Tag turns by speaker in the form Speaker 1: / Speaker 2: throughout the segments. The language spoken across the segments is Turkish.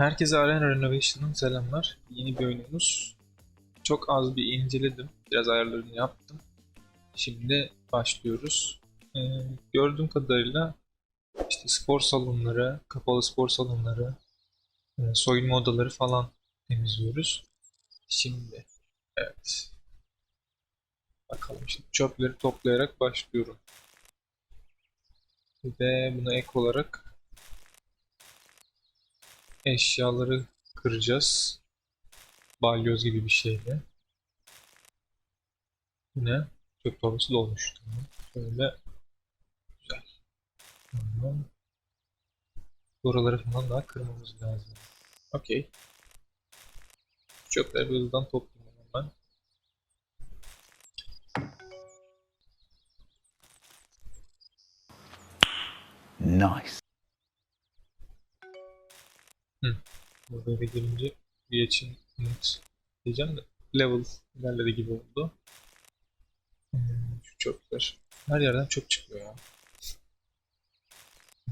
Speaker 1: Herkese Arena Renovation'ın selamlar. Yeni bir oyunumuz. Çok az bir inceledim. Biraz ayarlarını yaptım. Şimdi başlıyoruz. Ee, gördüğüm kadarıyla işte spor salonları, kapalı spor salonları, e, soyunma odaları falan temizliyoruz. Şimdi evet. Bakalım şimdi çöpleri toplayarak başlıyorum. Ve buna ek olarak eşyaları kıracağız. Balyoz gibi bir şeyle. Yine çöp torbası dolmuş. Tamam. Böyle güzel. Tamam. Buraları falan daha kırmamız lazım. Okey. Çöpleri bir hızdan toplayayım hemen.
Speaker 2: Nice.
Speaker 1: Burada da gelince için umut diyeceğim de level ilerledi gibi oldu. Hmm, şu çöpler. Her yerden çöp çıkıyor ya.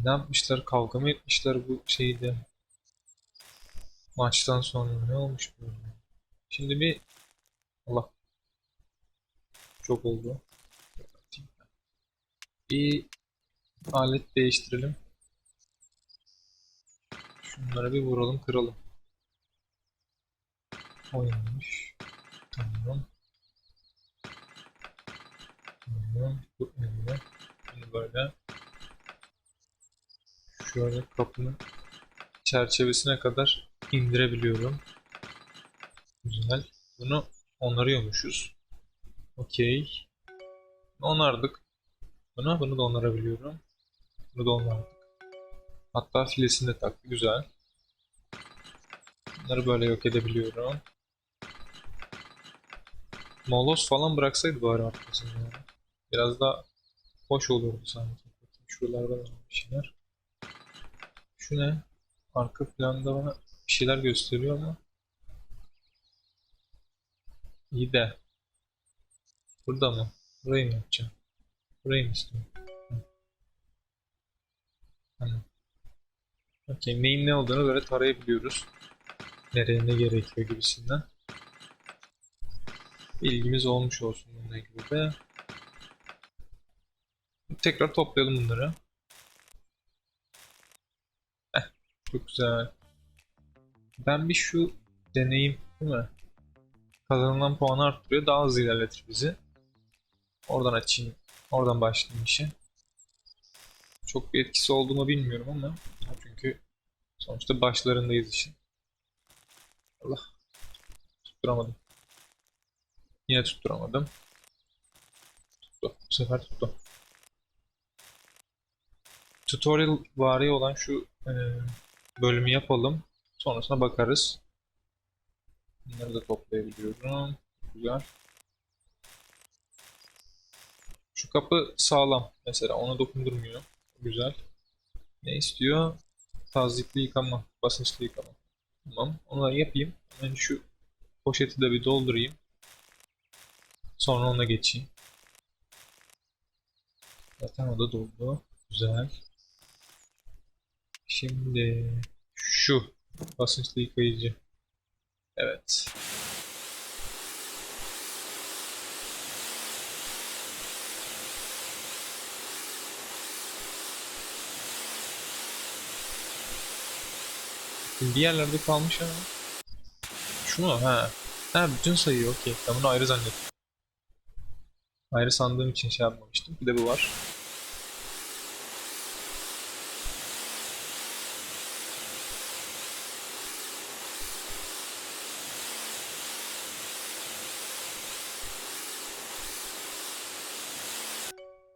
Speaker 1: Ne yapmışlar? Kavga mı etmişler bu şeyde? Maçtan sonra ne olmuş böyle? Şimdi bir Allah çok oldu. Bir alet değiştirelim. Şunlara bir vuralım, kıralım. Oynamış. Tamam. Tamam. Bu elle. Bunu böyle. Şöyle kapının çerçevesine kadar indirebiliyorum. Güzel. Bunu onarıyormuşuz. Okey. Onardık. Bunu, bunu da onarabiliyorum. Bunu da onardık. Hatta filesini de taktı. Güzel. Bunları böyle yok edebiliyorum. Molos falan bıraksaydı bari arkasını ya. Biraz daha hoş olurdu sanki. Şuralarda var bir şeyler. Şu ne? Arka planda bana bir şeyler gösteriyor ama. İyi de. Burada mı? Burayı mı yapacağım? Burayı mı istiyorum? Okey, neyin ne olduğunu böyle tarayabiliyoruz. Nereye ne gerekiyor gibisinden. Bilgimiz olmuş olsun bununla ilgili de. Tekrar toplayalım bunları. Heh, çok güzel. Ben bir şu deneyim değil mi? Kazanılan puanı arttırıyor. Daha hızlı ilerletir bizi. Oradan açayım. Oradan başlayayım işe. Çok bir etkisi olduğunu bilmiyorum ama çünkü sonuçta başlarındayız işin. Allah. Tutturamadım. Yine tutturamadım. Tuttu. Bu sefer tuttu. Tutorial vari olan şu e, bölümü yapalım. Sonrasına bakarız. Bunları da toplayabiliyorum. Güzel. Şu kapı sağlam. Mesela ona dokundurmuyor. Güzel. Ne istiyor? Tazikli yıkama. Basınçlı yıkama. Tamam. Onu yapayım. Önce şu poşeti de bir doldurayım. Sonra ona geçeyim. Zaten o da doldu. Güzel. Şimdi şu basınçlı yıkayıcı. Evet. Bir yerlerde kalmış ama. Şu mu? Ha. Ha bütün sayıyor. Okey. Ben bunu ayrı zannettim. Ayrı sandığım için şey yapmamıştım. Bir de bu var.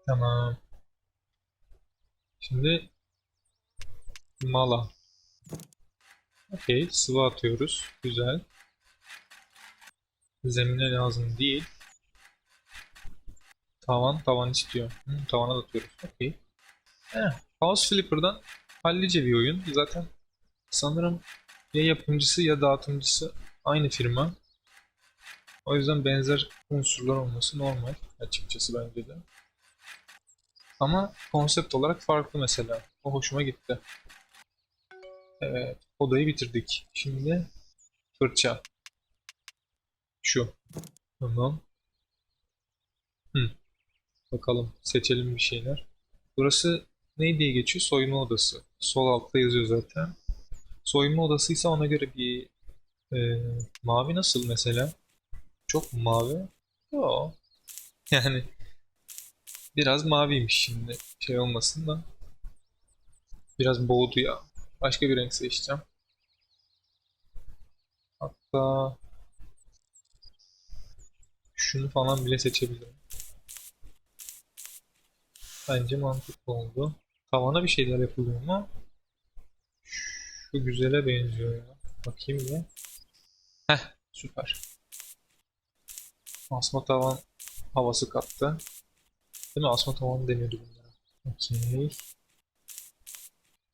Speaker 1: Tamam. Şimdi mala. Okey, sıvı atıyoruz. Güzel. Zemine lazım değil. Tavan, tavan istiyor. Hı, tavana da atıyoruz. Okey. House Flipper'dan hallice bir oyun. Zaten sanırım ya yapımcısı ya dağıtımcısı aynı firma. O yüzden benzer unsurlar olması normal açıkçası bence de. Ama konsept olarak farklı mesela. O hoşuma gitti. Evet. Odayı bitirdik. Şimdi fırça. Şu. Tamam. Hı. Bakalım seçelim bir şeyler. Burası ne diye geçiyor? Soyunma odası. Sol altta yazıyor zaten. Soyunma odasıysa ona göre bir e, mavi nasıl mesela? Çok mavi? Yok. Yani biraz maviymiş şimdi. Şey olmasın da. Biraz boğdu ya. Başka bir renk seçeceğim. Hatta şunu falan bile seçebilirim. Bence mantıklı oldu. Tavana bir şeyler yapılıyor ama şu güzele benziyor ya. Bakayım bir. Heh, süper. Asma tavan havası kattı. Değil mi? Asma tavan deniyordu bunlara. Okey.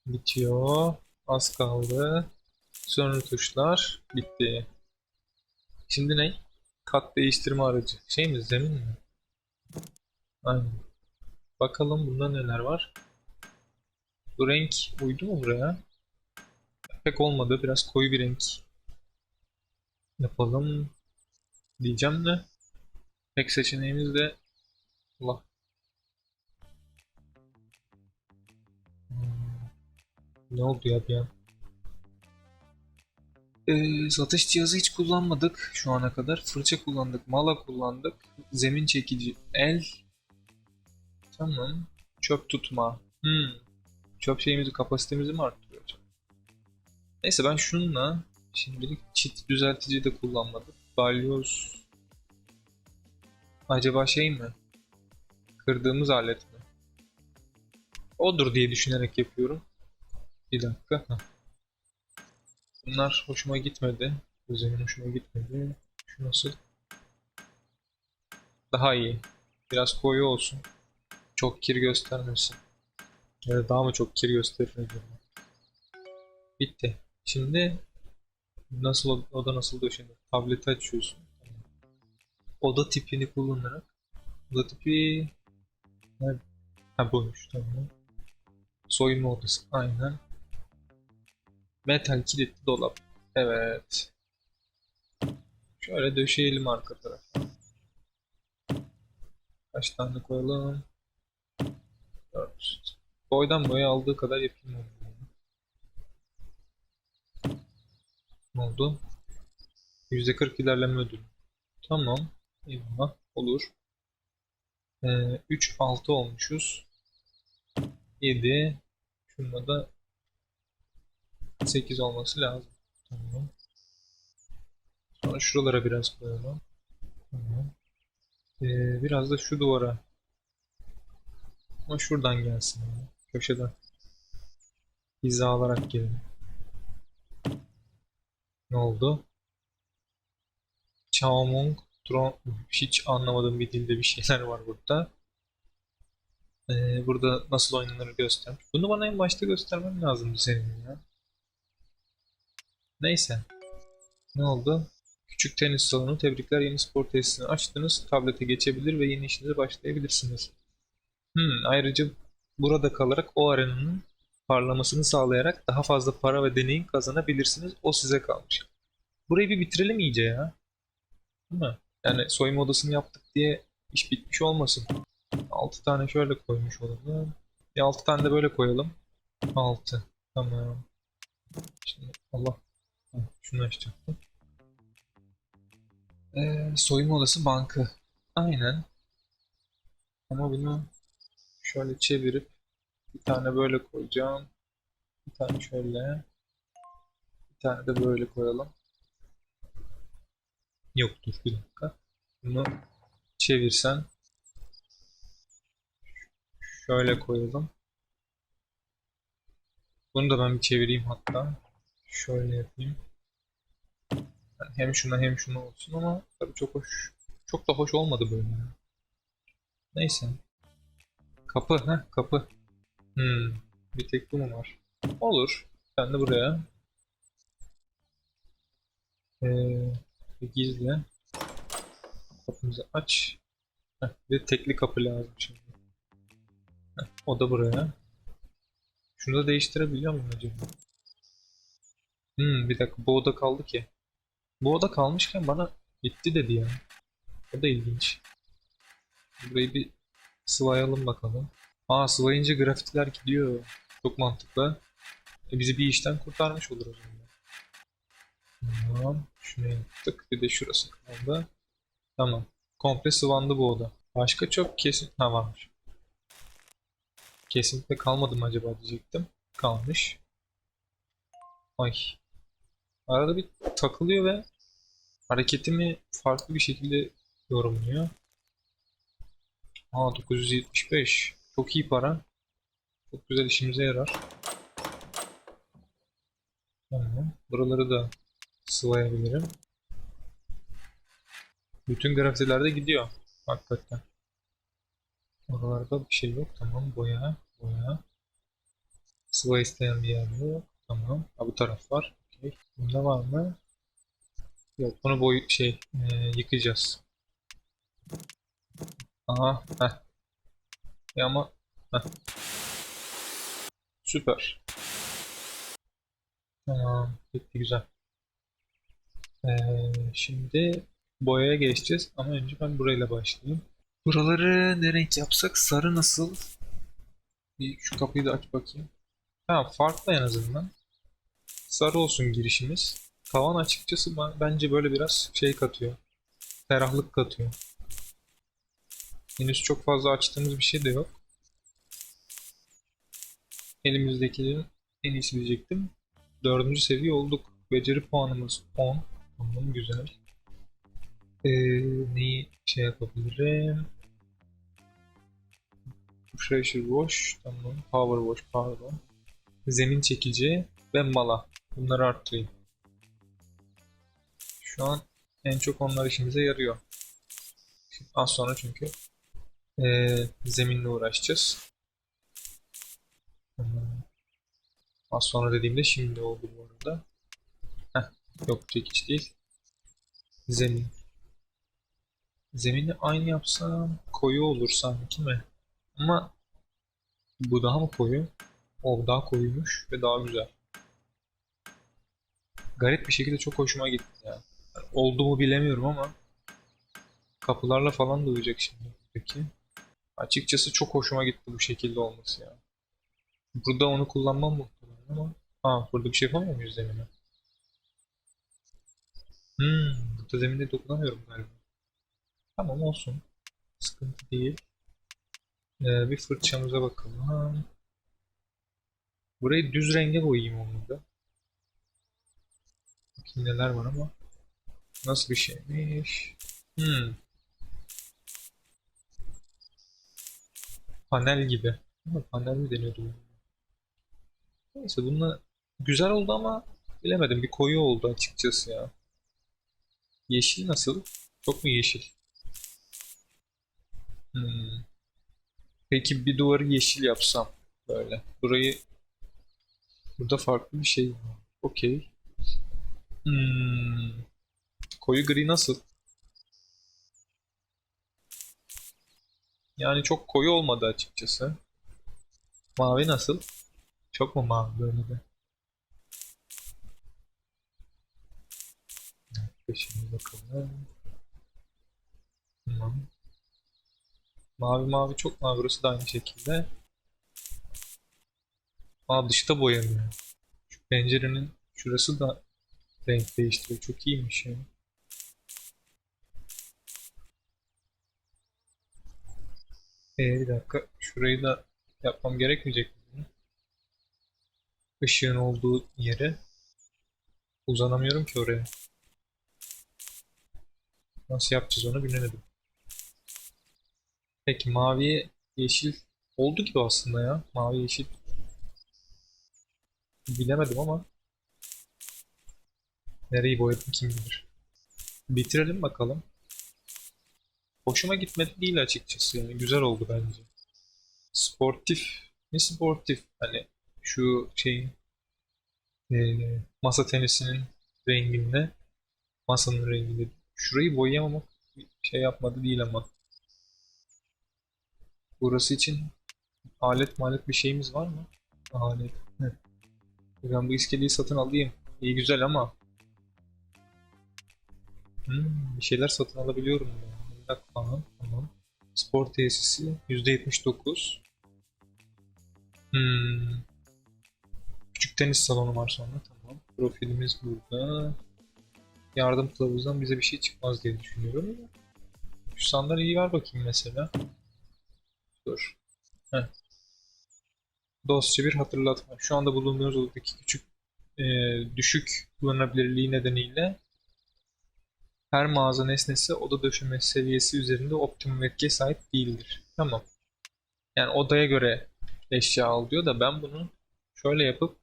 Speaker 1: Bitiyor. Az kaldı. Sonra tuşlar. Bitti. Şimdi ne? Kat değiştirme aracı. Şey mi? Zemin mi? Aynen. Bakalım bunda neler var. Bu renk uydu mu buraya? Pek olmadı. Biraz koyu bir renk yapalım diyeceğim de pek seçeneğimiz de Allah ne oldu ya bir an Ee, satış cihazı hiç kullanmadık şu ana kadar fırça kullandık mala kullandık zemin çekici el tamam çöp tutma hmm. çöp şeyimizi kapasitemizi mi arttırıyor neyse ben şununla Şimdilik çit düzeltici de kullanmadık. Balyoz acaba şey mi? Kırdığımız alet mi? Odur diye düşünerek yapıyorum. Bir dakika. Bunlar hoşuma gitmedi. Özemin hoşuma gitmedi. Şu nasıl? Daha iyi. Biraz koyu olsun. Çok kir göstermesin. Ya da daha mı çok kir gösterir? Bitti. Şimdi Nasıl oda nasıl döşenir? Tableti açıyorsun. Oda tipini kullanarak oda tipi ha buymuş tamam. Soyunma odası aynen. Metal kilitli dolap. Evet. Şöyle döşeyelim arka tarafa. Kaç tane koyalım? 4. Boydan boya aldığı kadar yapayım. Ne oldu? %40 ilerleme ödülü. Tamam. Eyvallah. Olur. Ee, 3 6 olmuşuz. 7 şununla da 8 olması lazım. Tamam. Sonra şuralara biraz koyalım. Tamam. Ee, biraz da şu duvara. Ama şuradan gelsin. ya. Köşeden. Hizalarak gelin. Ne oldu? Chaomong Tron hiç anlamadığım bir dilde bir şeyler var burada. Ee, burada nasıl oynanır göster. Bunu bana en başta göstermen lazımdı senin ya. Neyse. Ne oldu? Küçük tenis salonu. Tebrikler yeni spor tesisini açtınız. Tablete geçebilir ve yeni işinize başlayabilirsiniz. Hmm, ayrıca burada kalarak o arenanın parlamasını sağlayarak daha fazla para ve deneyim kazanabilirsiniz. O size kalmış. Burayı bir bitirelim iyice ya. Değil mi? Yani soyunma odasını yaptık diye iş bitmiş olmasın. 6 tane şöyle koymuş olalım. Bir 6 tane de böyle koyalım. 6. Tamam. Şimdi Allah. Şunu açacaktım. Ee, soyunma odası bankı. Aynen. Ama bunu şöyle çevirip bir tane böyle koyacağım. Bir tane şöyle. Bir tane de böyle koyalım. Yok dur bir dakika. Bunu çevirsen şöyle koyalım. Bunu da ben bir çevireyim hatta. Şöyle yapayım. Yani hem şuna hem şuna olsun ama tabii çok hoş. Çok da hoş olmadı böyle. Neyse. Kapı, heh kapı. Hmm, bir tek bu mu var? Olur. Ben de buraya. Ee, gizle. Kapımızı aç. Heh, bir tekli kapı lazım şimdi. Heh, o da buraya. Şunu da değiştirebiliyor muyum acaba? Hmm, bir dakika bu oda kaldı ki. Bu oda kalmışken bana bitti dedi ya. O da ilginç. Burayı bir sıvayalım bakalım. Aa sıvayınca grafitiler gidiyor. Çok mantıklı. E, bizi bir işten kurtarmış olur o zaman. Tamam. Şunu yaptık. Bir de şurası kaldı. Tamam. Komple sıvandı bu oda. Başka çok kesin... Ha varmış. Kesinlikle kalmadı mı acaba diyecektim. Kalmış. Ay. Arada bir takılıyor ve hareketimi farklı bir şekilde yorumluyor. Aa 975. Çok iyi para. Çok güzel işimize yarar. Tamam. Buraları da sıvayabilirim. Bütün grafitilerde gidiyor. Hakikaten. Oralarda bir şey yok. Tamam. Boya. Boya. Sıva isteyen bir yer yok. Tamam. Ha, bu taraf var. Okey. Bunda var mı? Yok. Bunu boy şey e, yıkayacağız. Aha. Heh. Ya ama heh. Süper. Tamam. Bitti güzel. Ee, şimdi boyaya geçeceğiz ama önce ben burayla başlayayım. Buraları ne renk yapsak sarı nasıl? Bir şu kapıyı da aç bakayım. Tamam farklı en azından. Sarı olsun girişimiz. Tavan açıkçası ben- bence böyle biraz şey katıyor. Ferahlık katıyor. Henüz çok fazla açtığımız bir şey de yok. Elimizdekilerin en iyisi diyecektim. Dördüncü seviye olduk. Beceri puanımız 10. Tamam güzel. Ee, neyi şey yapabilirim? Pressure wash. Tamam. Power wash pardon. Zemin çekici ve mala. Bunları arttırayım. Şu an en çok onlar işimize yarıyor. Şimdi az sonra çünkü ee, zeminle uğraşacağız. Tamam. Az sonra dediğimde şimdi oldu bu arada. Heh, yok çekiç değil. Zemin. Zemini aynı yapsam koyu olur sanki mi? Ama bu daha mı koyu? O daha koyuymuş ve daha güzel. Garip bir şekilde çok hoşuma gitti ya. Oldu mu bilemiyorum ama kapılarla falan da şimdi. Peki. Açıkçası çok hoşuma gitti bu şekilde olması ya. Burada onu kullanmam muhtemelen ama Aa burada bir şey yapamıyor muyuz zemine? Hmm, burada zeminde dokunamıyorum galiba. Tamam olsun. Sıkıntı değil. Ee, bir fırçamıza bakalım. Burayı düz renge boyayayım olmadı. Bakayım neler var ama. Nasıl bir şeymiş? Hmm. Panel gibi. Ama panel mi deniyordu? Neyse bununla güzel oldu ama bilemedim bir koyu oldu açıkçası ya. Yeşil nasıl? Çok mu yeşil? Hmm. Peki bir duvarı yeşil yapsam böyle. Burayı burada farklı bir şey var. Okey. Hmm. Koyu gri nasıl? Yani çok koyu olmadı açıkçası. Mavi nasıl? Çok mu mavi böyle de? Şimdi bakalım. Tamam. Mavi mavi çok mavi burası da aynı şekilde. Aa dışta boyanıyor. Şu pencerenin şurası da renk değiştiriyor. Çok iyiymiş yani. Ee, bir dakika. Şurayı da yapmam gerekmeyecek mi? Işığın olduğu yere uzanamıyorum ki oraya. Nasıl yapacağız onu bilemedim. Peki mavi yeşil oldu gibi aslında ya. Mavi yeşil. Bilemedim ama nereyi boyadım kim bilir. Bitirelim bakalım. Hoşuma gitmedi değil açıkçası yani güzel oldu bence. Sportif mi sportif hani şu şeyin eee, masa tenisinin renginde masanın renginde şurayı boyayamamak şey yapmadı değil ama burası için alet malet bir şeyimiz var mı? Alet. Ben bu iskeleyi satın alayım. İyi güzel ama Hmm, bir şeyler satın alabiliyorum. ya. Emlak falan. Tamam. Spor tesisi %79. Hmm. Küçük tenis salonu var sonra. Tamam. Profilimiz burada. Yardım kılavuzundan bize bir şey çıkmaz diye düşünüyorum. Şu sandalyeyi ver bakayım mesela. Dur. Heh. Dostça bir hatırlatma. Şu anda bulunduğumuz odadaki küçük e, düşük kullanılabilirliği nedeniyle her mağaza nesnesi oda döşeme seviyesi üzerinde optimum etkiye sahip değildir. Tamam. Yani odaya göre eşya al diyor da ben bunu şöyle yapıp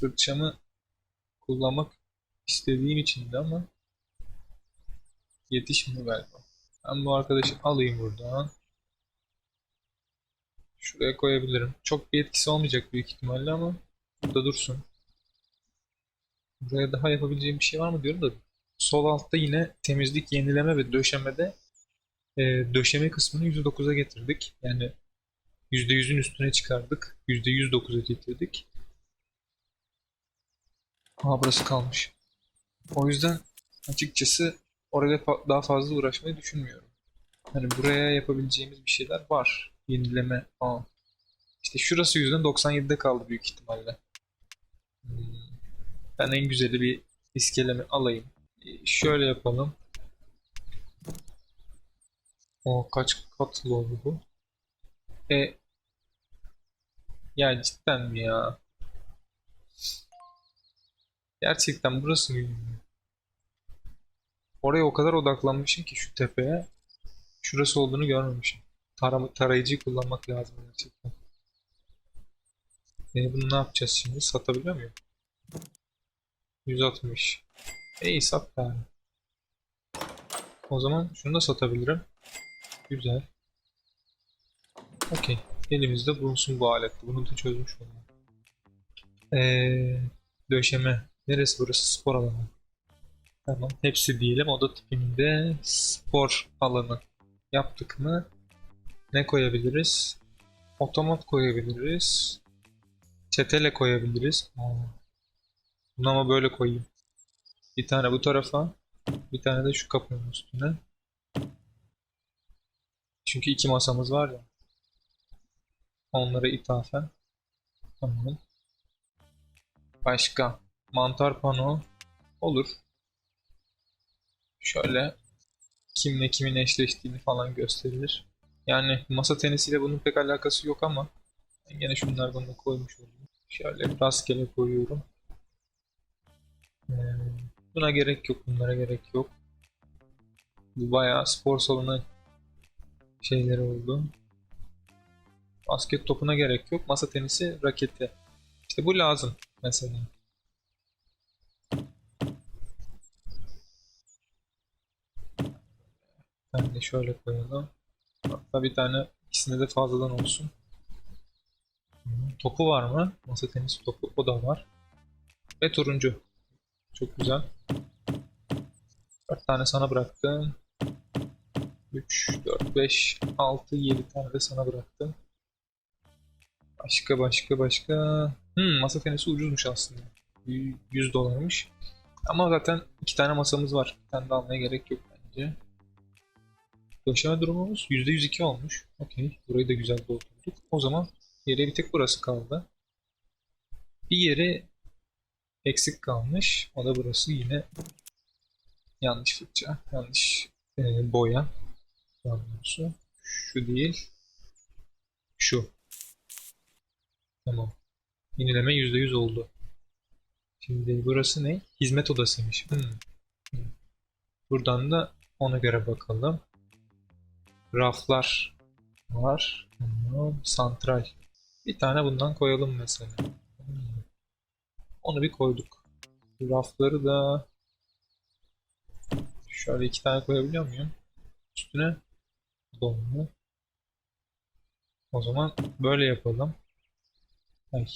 Speaker 1: fırçamı kullanmak istediğim için de ama yetişmiyor galiba. Ben bu arkadaşı alayım buradan. Şuraya koyabilirim. Çok bir etkisi olmayacak büyük ihtimalle ama burada dursun. Buraya daha yapabileceğim bir şey var mı diyorum da sol altta yine temizlik, yenileme ve döşemede e, döşeme kısmını %9'a getirdik. Yani %100'ün üstüne çıkardık. %109'a getirdik. Aa burası kalmış. O yüzden açıkçası oraya daha fazla uğraşmayı düşünmüyorum. Hani buraya yapabileceğimiz bir şeyler var. Yenileme falan. İşte şurası yüzden 97'de kaldı büyük ihtimalle. Hmm. Ben en güzeli bir iskelemi alayım. Ee, Şöyle yapalım. O kaç katlı oldu bu? E ya cidden mi ya? Gerçekten burası mı? Oraya o kadar odaklanmışım ki şu tepeye. Şurası olduğunu görmemişim. Tarama, tarayıcıyı kullanmak lazım gerçekten. E bunu ne yapacağız şimdi? Satabiliyor muyum? 160. E, İyi sat yani. O zaman şunu da satabilirim. Güzel. Okey. Elimizde bulunsun bu alet. Bunu da çözmüş olalım. Ee, döşeme. Neresi burası? Spor alanı. Tamam. Hepsi diyelim. Oda tipinde spor alanı. Yaptık mı? Ne koyabiliriz? Otomat koyabiliriz. Çetele koyabiliriz. Aa. Bunu ama böyle koyayım. Bir tane bu tarafa. Bir tane de şu kapının üstüne. Çünkü iki masamız var ya. Onlara ithafen. Tamam. Başka. Mantar pano. Olur. Şöyle kimle kimin eşleştiğini falan gösterilir. Yani masa tenisiyle bunun pek alakası yok ama ben gene şunlardan da koymuş oldum. Şöyle rastgele koyuyorum. Buna gerek yok, bunlara gerek yok. Bu bayağı spor salonu şeyleri oldu. Basket topuna gerek yok. Masa tenisi raketi. İşte bu lazım mesela. Ben de şöyle koyalım. Hatta bir tane ikisinde de fazladan olsun. Topu var mı? Masa tenisi topu. O da var. Ve turuncu. Çok güzel. 4 tane sana bıraktım. 3, 4, 5, 6, 7 tane de sana bıraktım. Başka başka başka. Hmm, masa tenisi ucuzmuş aslında. 100 dolarmış. Ama zaten iki tane masamız var. Bir tane de almaya gerek yok bence. Döşeme durumumuz %102 olmuş. Okey. Burayı da güzel doldurduk. O zaman geriye bir tek burası kaldı. Bir yeri eksik kalmış. O da burası yine yanlış fırça, yanlış e, boya. Doğrusu. Şu değil. Şu. Tamam. Yenileme %100 oldu. Şimdi burası ne? Hizmet odasıymış. Hmm. Hmm. Buradan da ona göre bakalım. Raflar var. Tamam. Santral. Bir tane bundan koyalım mesela. Onu bir koyduk. Rafları da şöyle iki tane koyabiliyor muyum? Üstüne dolma. O zaman böyle yapalım. Ay.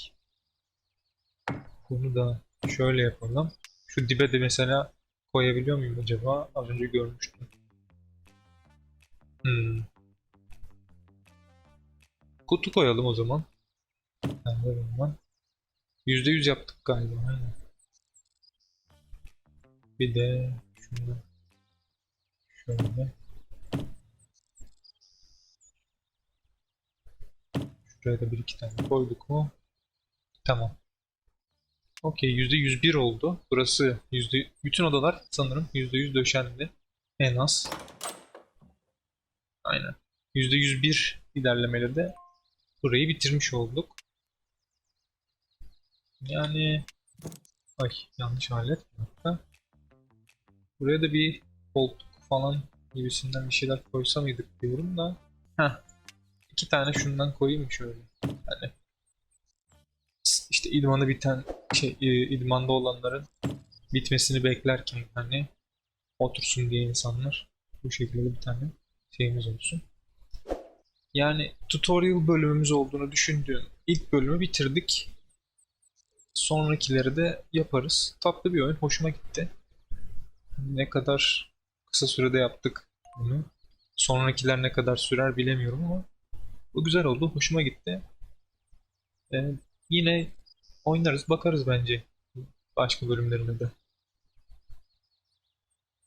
Speaker 1: Bunu da şöyle yapalım. Şu dibe de mesela koyabiliyor muyum acaba? Az önce görmüştüm. Hmm. Kutu koyalım o zaman. Ben de bundan. %100 yaptık galiba. Aynen. Bir de şunu şöyle şuraya da bir iki tane koyduk mu? Tamam. Okey %101 oldu. Burası yüzde bütün odalar sanırım %100 döşendi. En az. Aynen. %101 ilerlemeyle de burayı bitirmiş olduk. Yani ay yanlış alet. Buraya da bir koltuk falan gibisinden bir şeyler koysa mıydık diyorum da. Heh. İki tane şundan koyayım şöyle? Yani işte idmanı biten şey e, idmanda olanların bitmesini beklerken hani otursun diye insanlar bu şekilde bir tane şeyimiz olsun. Yani tutorial bölümümüz olduğunu düşündüğüm ilk bölümü bitirdik. Sonrakileri de yaparız. Tatlı bir oyun. Hoşuma gitti. Ne kadar kısa sürede yaptık bunu. Sonrakiler ne kadar sürer bilemiyorum ama bu güzel oldu. Hoşuma gitti. Ee, yine oynarız, bakarız bence başka bölümlerine de.